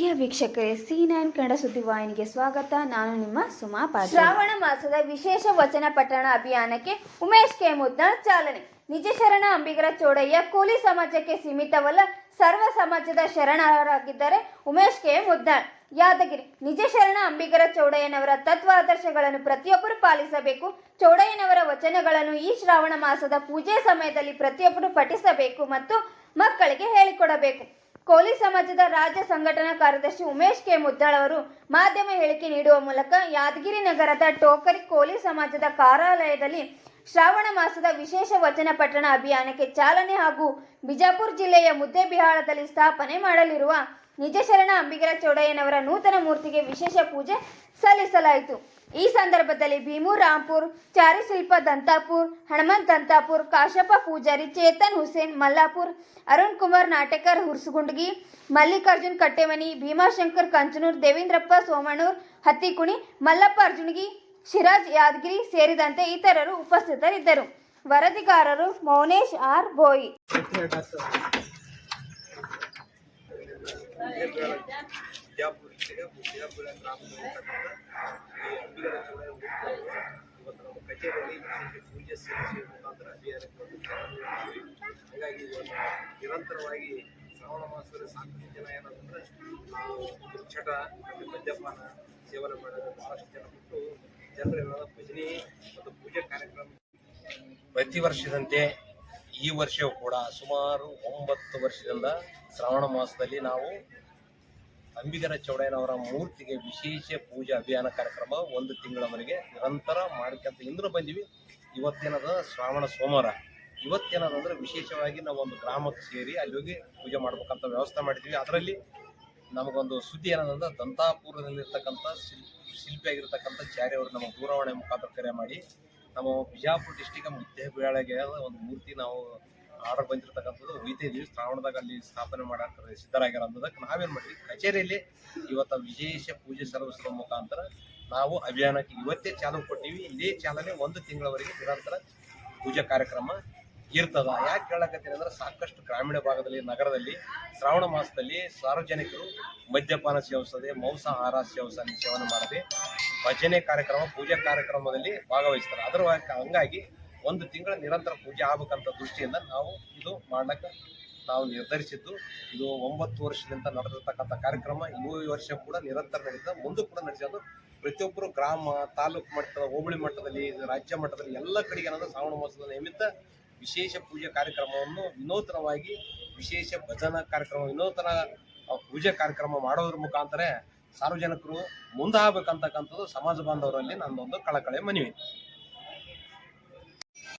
ಪ್ರಿಯ ವೀಕ್ಷಕರೇ C nine Kannada ಸುದ್ದಿವಾಹಿನಿಗೆ ಸ್ವಾಗತ. ನಾನು ನಿಮ್ಮ ಸುಮಾ ಪಾಟೀಲ್. ಶ್ರಾವಣ ಮಾಸದ ವಿಶೇಷ ವಚನ ಪಠಣ ಅಭಿಯಾನಕ್ಕೆ ಉಮೇಶ್ ಕೆ ಮುದ್ನಾಳ್ ಚಾಲನೆ. ನಿಜ ಶರಣ ಅಂಬಿಗರ ಚೋಡಯ್ಯ ಕೂಲಿ ಸಮಾಜಕ್ಕೆ ಸೀಮಿತವಲ್ಲ, ಸರ್ವ ಸಮಾಜದ ಶರಣರಾಗಿದ್ದಾರೆ ಉಮೇಶ್ ಕೆ ಮುದ್ನಾಳ್ ಯಾದಗಿರಿ, ನಿಜ ಶರಣ ಅಂಬಿಗರ ಚೌಡಯ್ಯನವರ ತತ್ವ ಆದರ್ಶಗಳನ್ನು ಪ್ರತಿಯೊಬ್ಬರು ಪಾಲಿಸಬೇಕು. ಚೌಡಯ್ಯನವರ ವಚನಗಳನ್ನು ಈ ಶ್ರಾವಣ ಮಾಸದ ಪೂಜೆ ಸಮಯದಲ್ಲಿ ಪ್ರತಿಯೊಬ್ಬರು ಪಠಿಸಬೇಕು ಮತ್ತು ಮಕ್ಕಳಿಗೆ ಹೇಳಿಕೊಡಬೇಕು. ಕೋಲಿ ಸಮಾಜದ ರಾಜ್ಯ ಸಂಘಟನಾ ಕಾರ್ಯದರ್ಶಿ ಉಮೇಶ್ ಕೆ ಮುದ್ದಾಳ್ ಅವರು ಮಾಧ್ಯಮ ಹೇಳಿಕೆ ನೀಡುವ ಮೂಲಕ ಯಾದಗಿರಿ ನಗರದ ಟೋಕರಿ ಕೋಲಿ ಸಮಾಜದ ಕಾರ್ಯಾಲಯದಲ್ಲಿ ಶ್ರಾವಣ ಮಾಸದ ವಿಶೇಷ ವಚನ ಪಠಣ ಅಭಿಯಾನಕ್ಕೆ ಚಾಲನೆ ಹಾಗೂ ಬಿಜಾಪುರ ಜಿಲ್ಲೆಯ ಮುದ್ದೆಬಿಹಾಳದಲ್ಲಿ ಸ್ಥಾಪನೆ ಮಾಡಲಿರುವ ನಿಜಶರಣ ಅಂಬಿಗರ ಚೌಡಯ್ಯನವರ ನೂತನ ಮೂರ್ತಿಗೆ ವಿಶೇಷ ಪೂಜೆ ಸಲ್ಲಿಸಲಾಯಿತು. ಈ ಸಂದರ್ಭದಲ್ಲಿ ಭೀಮು, ರಾಂಪುರ್, ಚಾರಿಶಿಲ್ಪ, ದಂತಾಪುರ್, ಹನುಮಂತ್, ದಂತಾಪುರ್, ಕಾಶಪ್ಪ ಪೂಜಾರಿ, ಚೇತನ್ ಹುಸೇನ್, ಮಲ್ಲಾಪುರ್, ಅರುಣ್ ಕುಮಾರ್, ನಾಟಕರ್, ಹುರ್ಸುಗುಂಡ್ಗಿ, ಮಲ್ಲಿಕಾರ್ಜುನ್ ಕಟ್ಟೆಮನಿ, ಭೀಮಾಶಂಕರ್, ಕಂಚನೂರ್, ದೇವೇಂದ್ರಪ್ಪ ಸೋಮಣ್ಣೂರ್, ಹತ್ತಿಕುಣಿ, ಮಲ್ಲಪ್ಪ ಅರ್ಜುನ್ಗಿ, ಶಿರಾಜ್ ಯಾದಗಿರಿ ಸೇರಿದಂತೆ ಇತರರು ಉಪಸ್ಥಿತರಿದ್ದರು. ವರದಿಗಾರರು ಮೌನೇಶ್ ಆರ್ ಬೋಯಿ ಬಿಜಾಪುರ ಜಿಲ್ಲೆಯ ಬಿಜಾಪುರ ಗ್ರಾಮದಲ್ಲಿರ್ತಕ್ಕಂಥ ಕಚೇರಿಯಲ್ಲಿ ಪೂಜೆ ಸಲ್ಲಿಸುವ ಮುಖಾಂತರ ಅಭಿಯಾನಕ್ಕೆ. ಹಾಗಾಗಿ ನಿರಂತರವಾಗಿ ಶ್ರಾವಣ ಮಾಸದಲ್ಲಿ ಸಾಕಷ್ಟು ಜನ ಏನಂತಂದ್ರೆ ಚಟ ಮತ್ತು ಮದ್ಯಪಾನ ಸೇವನೆ ಮಾಡೋದು ಬಹಳಷ್ಟು ಜನ ಬಿಟ್ಟು ಜನರ ಭಜನೆ ಮತ್ತು ಪೂಜೆ ಕಾರ್ಯಕ್ರಮ ಪ್ರತಿ ವರ್ಷದಂತೆ ಈ ವರ್ಷವೂ ಕೂಡ ಸುಮಾರು ಒಂಬತ್ತು ವರ್ಷದಿಂದ ಶ್ರಾವಣ ಮಾಸದಲ್ಲಿ ನಾವು ಅಂಬಿಗರ ಚೌಡಯ್ಯನವರ ಮೂರ್ತಿಗೆ ವಿಶೇಷ ಪೂಜಾ ಅಭಿಯಾನ ಕಾರ್ಯಕ್ರಮ ಒಂದು ತಿಂಗಳವರೆಗೆ ನಿರಂತರ ಮಾಡ್ಕೊಂತ ಇಂದ್ರ ಬಂದಿವಿ. ಇವತ್ತೇನದ ಶ್ರಾವಣ ಸೋಮವಾರ. ಇವತ್ತೇನದಂದ್ರೆ ವಿಶೇಷವಾಗಿ ನಾವು ಒಂದು ಗ್ರಾಮಕ್ಕೆ ಸೇರಿ ಅಲ್ಲಿ ಹೋಗಿ ಪೂಜೆ ಮಾಡ್ಬೇಕಂತ ವ್ಯವಸ್ಥೆ ಮಾಡಿದ್ವಿ. ಅದರಲ್ಲಿ ನಮಗೊಂದು ಸುದ್ದಿ ಏನದಂದ್ರೆ ದಂತಾಪುರದಲ್ಲಿರ್ತಕ್ಕಂಥ ಶಿಲ್, ಶಿಲ್ಪಿಯಾಗಿರ್ತಕ್ಕಂಥ ಚಾರಿ ಅವರು ನಮ್ಮ ದೂರವಾಣಿ ಮುಖಾಂತರ ಕರೆ ಮಾಡಿ, ನಮ್ಮ ಬಿಜಾಪುರ ಡಿಸ್ಟಿಕ್ ಮುದ್ದೇಬೇಳೆಗೆ ಒಂದು ಮೂರ್ತಿ ನಾವು ಆರ್ಡರ್ ಬಂದಿರತಕ್ಕಂಥದ್ದು ಒಯ್ತಾ ಇದೀವಿ ಶ್ರಾವಣದಾಗ ಅಲ್ಲಿ ಸ್ಥಾಪನೆ ಮಾಡಕ್ಕ ಸಿದ್ಧರಾಗ್ಯಾರ ಅನ್ನೋದಕ್ಕೆ ನಾವೇನ್ ಮಾಡಿದ್ವಿ ಕಚೇರಿಯಲ್ಲಿ ಇವತ್ತು ವಿಶೇಷ ಪೂಜೆ ಸಲ್ಲಿಸುವ ಮುಖಾಂತರ ನಾವು ಅಭಿಯಾನಕ್ಕೆ ಇವತ್ತೇ ಚಾಲನೆ ಕೊಟ್ಟಿವಿ. ಇದೇ ಚಾಲನೆ ಒಂದು ತಿಂಗಳವರೆಗೆ ನಿರಂತರ ಪೂಜಾ ಕಾರ್ಯಕ್ರಮ ಇರ್ತದ. ಯಾಕೆ ಹೇಳಕತ್ತೀನಿ ಅಂದ್ರೆ ಸಾಕಷ್ಟು ಗ್ರಾಮೀಣ ಭಾಗದಲ್ಲಿ, ನಗರದಲ್ಲಿ, ಶ್ರಾವಣ ಮಾಸದಲ್ಲಿ ಸಾರ್ವಜನಿಕರು ಮದ್ಯಪಾನ ಸೇವಿಸದೆ ಮಾಂಸಾಹಾರ ಸೇವಸ ಸೇವನೆ ಮಾಡದೆ ಭಜನೆ ಕಾರ್ಯಕ್ರಮ, ಪೂಜಾ ಕಾರ್ಯಕ್ರಮದಲ್ಲಿ ಭಾಗವಹಿಸ್ತಾರೆ. ಅದರ ಹಂಗಾಗಿ ಒಂದು ತಿಂಗಳ ನಿರಂತರ ಪೂಜೆ ಆಗ್ಬೇಕಂತ ದೃಷ್ಟಿಯಿಂದ ನಾವು ಇದು ಮಾಡ್ಲಕ್ಕ ನಾವು ನಿರ್ಧರಿಸಿದ್ದು. ಇದು ಒಂಬತ್ತು ವರ್ಷದಿಂದ ನಡೆದಿರ್ತಕ್ಕಂಥ ಕಾರ್ಯಕ್ರಮ. ಈ ವರ್ಷ ಕೂಡ ನಿರಂತರ ನಡೀತದೆ ಮುಂದೆ ಕೂಡ ನಡೆಸೋದು ಪ್ರತಿಯೊಬ್ಬರು ಗ್ರಾಮ, ತಾಲೂಕು ಮಟ್ಟದ, ಹೋಬಳಿ ಮಟ್ಟದಲ್ಲಿ ರಾಜ್ಯ ಮಟ್ಟದಲ್ಲಿ ಎಲ್ಲ ಕಡೆಗೆ ಏನಂದ್ರೆ ಶ್ರಾವಣ ಮಾಸದ ನಿಮಿತ್ತ ವಿಶೇಷ ಪೂಜೆ ಕಾರ್ಯಕ್ರಮವನ್ನು ವಿನೂತನವಾಗಿ, ವಿಶೇಷ ಭಜನಾ ಕಾರ್ಯಕ್ರಮ, ವಿನೂತನ ಪೂಜೆ ಕಾರ್ಯಕ್ರಮ ಮಾಡೋದ್ರ ಮುಖಾಂತರ ಸಾರ್ವಜನಿಕರು ಮುಂದಾಗಬೇಕಂತಕ್ಕಂಥದ್ದು ಸಮಾಜ ಬಾಂಧವರಲ್ಲಿ ನನ್ನೊಂದು ಕಳಕಳೆ ಮನವಿ.